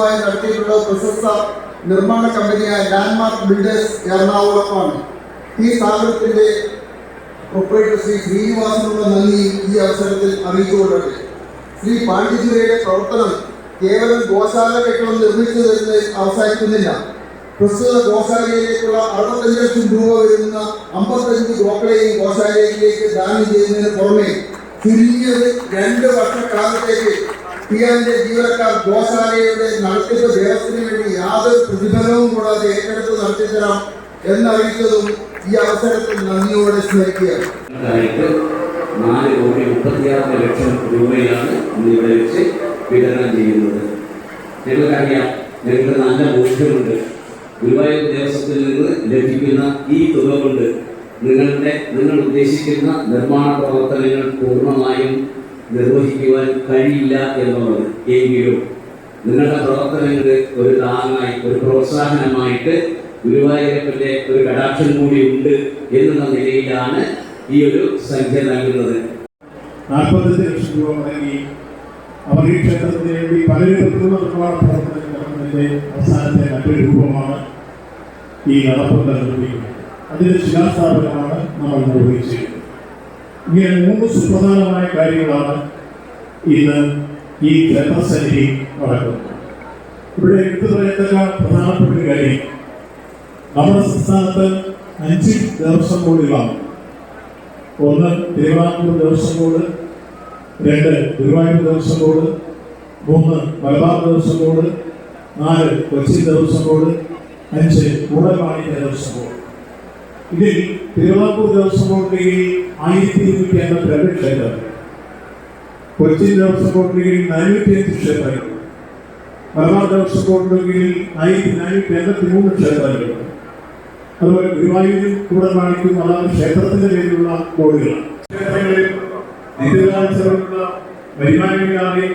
പരിചിതമായി നടത്തിയിട്ടുള്ള പ്രശസ്ത നിർമ്മാണ കമ്പനിയായ ലാൻഡ്മാർക്ക് ബിൽഡേഴ്സ് എറണാകുളമാണ് ഈ സ്ഥാപനത്തിന്റെ പ്രൊപ്പറേറ്റർ ശ്രീ ശ്രീനിവാസനുള്ള നന്ദി ഈ അവസരത്തിൽ അറിയിച്ചുകൊണ്ടത് ശ്രീ പാണ്ഡിചേരിയുടെ പ്രവർത്തനം കേവലം ഗോശാല കെട്ടിടം നിർമ്മിച്ചു തരുന്നതിൽ അവസാനിക്കുന്നില്ല. പ്രസ്തുത ഗോശാലയിലേക്കുള്ള അറുപത്തഞ്ച് ലക്ഷം രൂപ വരുന്ന അമ്പത്തഞ്ച് ഗോക്കളെയും ഗോശാലയിലേക്ക് ദാനം ചെയ്യുന്നതിന് പുറമെ ചുരുങ്ങിയത് രണ്ട് വർഷക്കാലത്തേക്ക് പിയാന്റെ ജീവനക്കാർ ഗോശാലയുടെ നടത്തിപ്പ് ദേവത്തിന് വേണ്ടി യാതൊരു പ്രതിഫലവും കൂടാതെ ഏറ്റെടുത്ത് നടത്തിത്തരാം എന്നറിയിച്ചതും ഈ അവസരത്തിൽ നന്ദിയോടെ സ്മരിക്കുകയാണ്. നാല് കോടി മുപ്പത്തിയാറ് ലക്ഷം രൂപയാണ് ഇവിടെ വെച്ച് വിതരണം ചെയ്യുന്നത്. നിങ്ങൾക്കറിയാം ഞങ്ങൾക്ക് നല്ല ബോധ്യമുണ്ട് ഗുരുവായൂർ ദേവസ്വത്തിൽ നിന്ന് ലഭിക്കുന്ന ഈ തുക കൊണ്ട് നിങ്ങളുടെ നിങ്ങൾ ഉദ്ദേശിക്കുന്ന നിർമ്മാണ പ്രവർത്തനങ്ങൾ പൂർണമായും നിർവഹിക്കുവാൻ കഴിയില്ല എന്നുള്ളത്. എങ്കിലും നിങ്ങളുടെ പ്രവർത്തനങ്ങൾക്ക് ഒരു താങ്ങായി ഒരു പ്രോത്സാഹനമായിട്ട് ഗുരുവായൂരപ്പന്റെ ഒരു കടാക്ഷം കൂടി ഉണ്ട് എന്നുള്ള നിലയിലാണ് ഈ ഒരു സംഖ്യ നൽകുന്നത്. നാൽപ്പത്തഞ്ച് ലക്ഷം രൂപ മുടങ്ങി അവർ ഈ ക്ഷേത്രത്തിന് വേണ്ടി പല വിധത്തിലുള്ള നിർമ്മാണ പ്രവർത്തനങ്ങൾ നടത്തുന്നതിന്റെ അവസാനത്തെ മറ്റൊരു രൂപമാണ് ഈ നടപ്പ് നിർവഹിക്കുന്നത് അതിന്റെ ശിലാസ്ഥാപനമാണ് നമ്മൾ നിർവഹിച്ചിരിക്കുന്നത്. ഇങ്ങനെ മൂന്ന് സുപ്രധാനമായ കാര്യങ്ങളാണ് ഇന്ന് ഈ ക്ഷേത്രസന്നിധി നടക്കുന്നത്. ഇവിടെ എടുത്തു പറയത്തക്ക പ്രധാനപ്പെട്ട കാര്യം. നമ്മുടെ സംസ്ഥാനത്ത് അഞ്ച് ദേവസ്വം ബോർഡുകളാണ്. ഒന്ന് തിരുവിതാംകൂർ ദേവസ്വം ബോർഡ് രണ്ട് ഗുരുവായൂർ ദേവസ്വം ബോർഡ് മൂന്ന് മലബാർ ദേവസ്വം ബോർഡ് നാല് കൊച്ചി ദേവസ്വം ബോർഡ് അഞ്ച് കൂടൽവാണി ദേവസ്വം ബോർഡ്. ഇതിൽ തിരുവിതാംകൂർ ദേവസ്വം ബോർഡിന്റെ കീഴിൽ ആയിരത്തി ഇരുന്നൂറ്റി അമ്പത്തി രണ്ട് ക്ഷേത്രങ്ങൾ. കൊച്ചി ദേവസ്വം ബോർഡിന്റെ കീഴിൽ നാനൂറ്റി അഞ്ച് ക്ഷേത്രങ്ങൾ. മലബാർ ദേവസ്വം ബോർഡിന്റെ കീഴിൽ ആയിരത്തി നാനൂറ്റി എൺപത്തി മൂന്ന് ക്ഷേത്രങ്ങൾ. അതുപോലെ ഗുരുവായൂരിൽ കൂടൽവാണിക്കും അതാണ് ക്ഷേത്രത്തിന്റെ പേരിലുള്ള ബോർഡുകളാണ് ക്ഷേത്രങ്ങളിൽ നിത്യകാഴ്ചകളുള്ള വരുമാനമില്ലാതെ